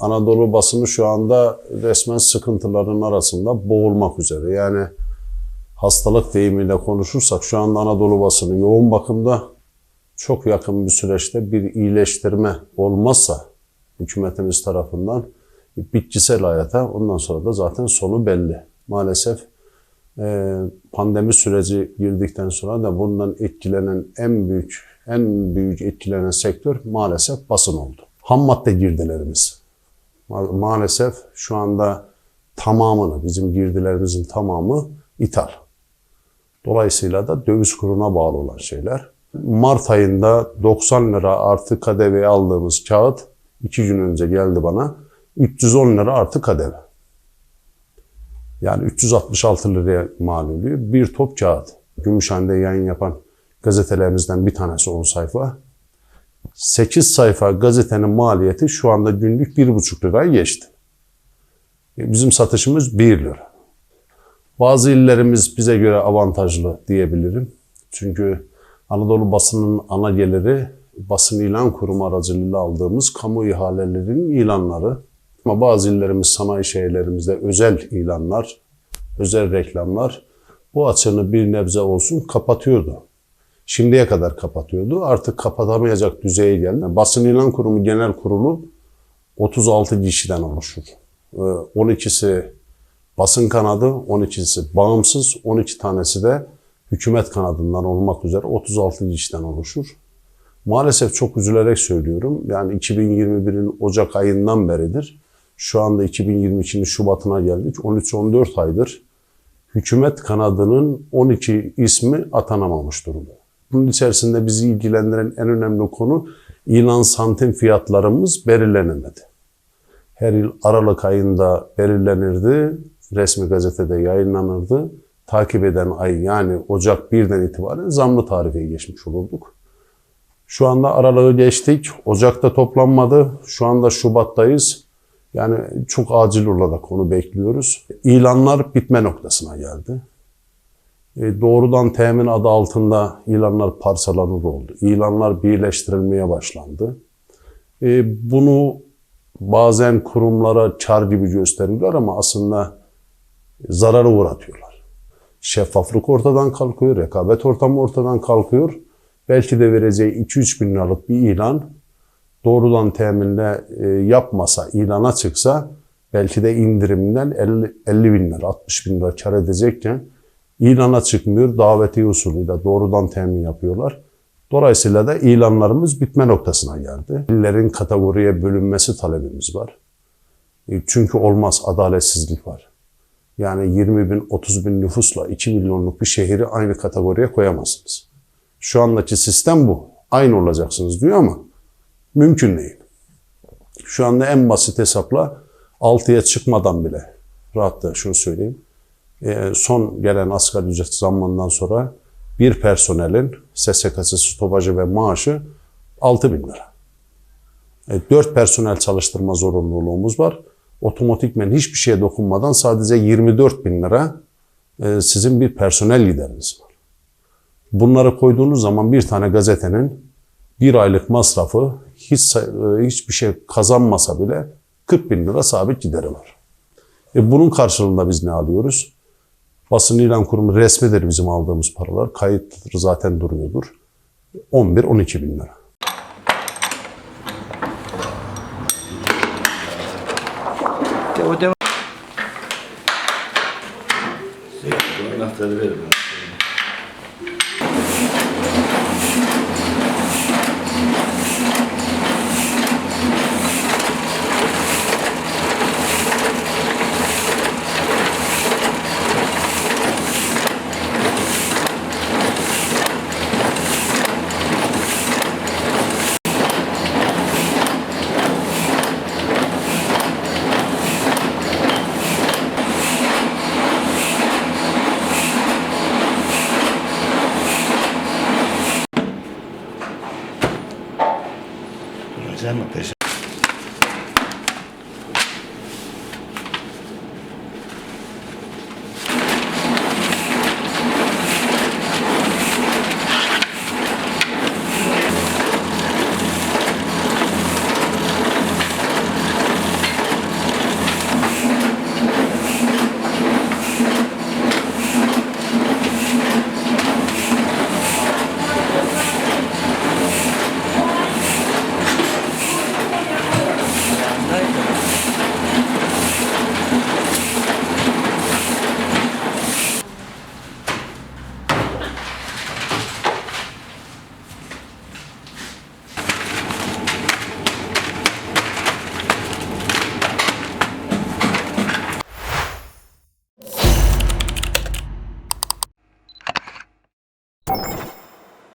Anadolu basını şu anda resmen sıkıntıların arasında boğulmak üzere. Yani hastalık deyimiyle konuşursak şu anda Anadolu basını yoğun bakımda çok yakın bir süreçte bir iyileştirme olmazsa hükümetimiz tarafından bitkisel hayata ondan sonra da zaten sonu belli. Maalesef pandemi süreci girdikten sonra da bundan etkilenen en büyük en büyük etkilenen sektör maalesef basın oldu. Ham madde girdilerimiz. Ma- Maalesef şu anda tamamını, bizim girdilerimizin tamamı ithal. Dolayısıyla da döviz kuruna bağlı olan şeyler. Mart ayında 90 lira artı KDV aldığımız kağıt iki gün önce geldi bana. 310 lira artı KDV. Yani 366 liraya mal oluyor. Bir top kağıt. Gümüşhane'de yayın yapan gazetelerimizden bir tanesi 10 sayfa. 8 sayfa gazetenin maliyeti şu anda günlük 1,5 liraya geçti. E, Bizim satışımız 1 lira. Bazı illerimiz bize göre avantajlı diyebilirim. Çünkü Anadolu basının ana geliri basın ilan kurumu aracılığıyla aldığımız kamu ihalelerinin ilanları. Ama bazı illerimiz sanayi şehirlerimizde özel ilanlar, özel reklamlar bu açığını bir nebze olsun kapatıyordu. Şimdiye kadar kapatıyordu. Artık kapatamayacak düzeye geldi. Basın İlan Kurumu Genel Kurulu 36 kişiden oluşur. Ee, 12'si basın kanadı, 12'si bağımsız, 12 tanesi de hükümet kanadından olmak üzere 36 kişiden oluşur. Maalesef çok üzülerek söylüyorum. Yani 2021'in Ocak ayından beridir. Şu anda 2022'nin Şubat'ına geldik. 13-14 aydır hükümet kanadının 12 ismi atanamamış durumda. Bunun içerisinde bizi ilgilendiren en önemli konu ilan santim fiyatlarımız belirlenemedi. Her yıl Aralık ayında belirlenirdi, resmi gazetede yayınlanırdı. Takip eden ay yani Ocak 1'den itibaren zamlı tarife geçmiş olurduk. Şu anda Aralık'ı geçtik. Ocak'ta toplanmadı. Şu anda Şubat'tayız. Yani çok acil olarak onu bekliyoruz. İlanlar bitme noktasına geldi. E, doğrudan temin adı altında ilanlar parçalanır oldu. İlanlar birleştirilmeye başlandı. E, bunu bazen kurumlara kar gibi gösteriyorlar ama aslında zarara uğratıyorlar. Şeffaflık ortadan kalkıyor, rekabet ortamı ortadan kalkıyor. Belki de vereceği 2-3 bin liralık bir ilan doğrudan teminle e, yapmasa, ilana çıksa belki de indirimden 50, 50 bin lira, 60 bin lira kar edecekken ilana çıkmıyor, daveti usulüyle doğrudan temin yapıyorlar. Dolayısıyla da ilanlarımız bitme noktasına geldi. İllerin kategoriye bölünmesi talebimiz var. E, Çünkü olmaz, adaletsizlik var. Yani 20 bin, 30 bin nüfusla 2 milyonluk bir şehri aynı kategoriye koyamazsınız. Şu andaki sistem bu. Aynı olacaksınız diyor ama mümkün değil. Şu anda en basit hesapla 6'ya çıkmadan bile rahatla şunu söyleyeyim. e, son gelen asgari ücret zammından sonra bir personelin SSK'sı, stopajı ve maaşı 6 bin lira. E, 4 personel çalıştırma zorunluluğumuz var. Otomatikmen hiçbir şeye dokunmadan sadece 24 bin lira e, sizin bir personel gideriniz var. Bunları koyduğunuz zaman bir tane gazetenin bir aylık masrafı hiç e, hiçbir şey kazanmasa bile 40 bin lira sabit gideri var. E bunun karşılığında biz ne alıyoruz? Basın ilan kurumu resmidir bizim aldığımız paralar. Kayıt zaten duruyordur. 11-12 bin lira. De- O devam. Anahtarı ver já não deixa